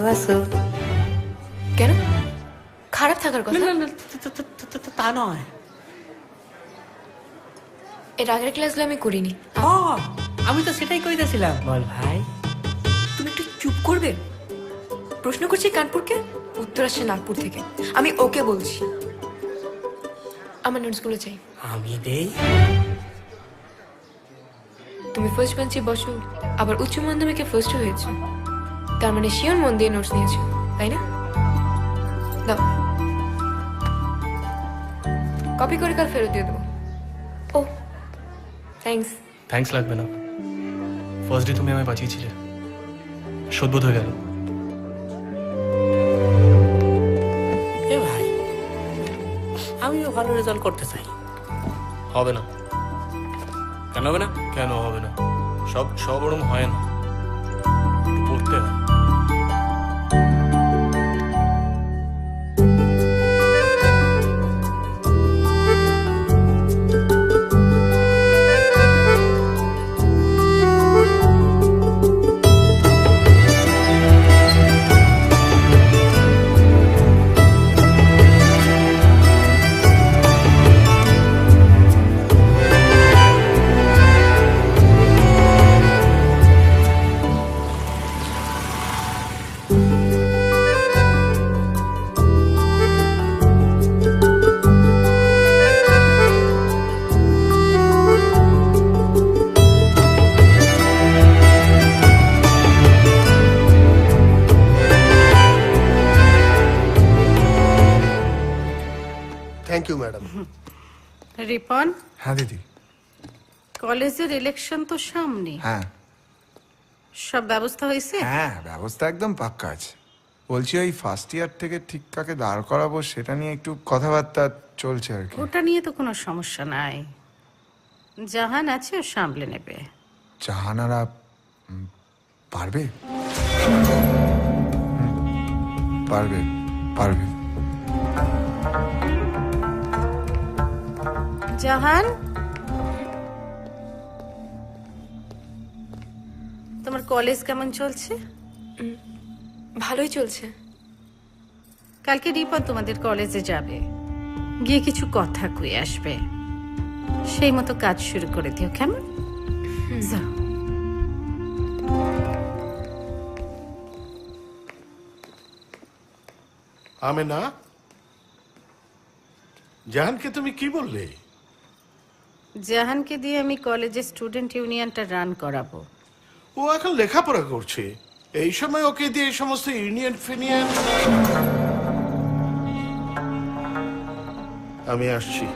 ভালো আছো কেন? খারাপ থাকার কথা? না না তা- তা- তা- তা- তা- তা নয়। এর আগের ক্লাসগুলো আমি করিনি। আমি তো সেটাই কইতেছিলাম। বল ভাই। তুমি একটু চুপ করবে? প্রশ্ন করছি কানপুরকে? উত্তর আসছে নাগপুর থেকে। আমি ওকে বলছি। আমার নোটসগুলো চাই। আমি দেই? তুমি ফার্স্ট বেঞ্চে বসো আবার উচ্চ মাধ্যমিকে ফার্স্ট হয়েছো। তার মানে শিওর মন দিয়ে নোটস নিয়েছো তাই না? দাও। কপি করে কাল ফেরত দিয়ে দেবো। ও থ্যাঙ্কস থ্যাঙ্কস লাগবে না। ফার্স্ট ডে তুমি আমায় বাঁচিয়েছিলে সদ্বোধ হয়ে গেল। এ ভাই আমিও ভালো রেজাল্ট করতে চাই। হবে না। কেন হবে না? কেন হবে না? সব সব ওরম হয় না। একটু পড়তে ইউ ম্যাডাম রিপন? হ্যাঁ দিদি। কলেজের ইলেকশন তো সামনে। হ্যাঁ। সব ব্যবস্থা হয়েছে? হ্যাঁ ব্যবস্থা একদম পাক্কা আছে। বলছি ওই ফার্স্ট ইয়ার থেকে ঠিক কাকে দাঁড় করাবো সেটা নিয়ে একটু কথাবার্তা চলছে আর কি। ওটা নিয়ে তো কোনো সমস্যা নাই। জাহান আছে ও সামলে নেবে। জাহানারা পারবে? পারবে পারবে। জাহান। তোমার কলেজ কেমন চলছে? ভালোই চলছে। কালকে রিপন তোমাদের কলেজে যাবে। গিয়ে কিছু কথা কয়ে আসবে। সেই মতো কাজ শুরু করে দিও কেমন? যাও। আমেনা? জাহানকে তুমি কি বললে? জাহানকে দিয়ে আমি কলেজে স্টুডেন্ট ইউনিয়নটা রান করাবো। ও এখন লেখাপড়া করছে। এই সময় ওকে দিয়ে এই সমস্ত ইউনিয়ন ফিনিয়ন আমি আসছি।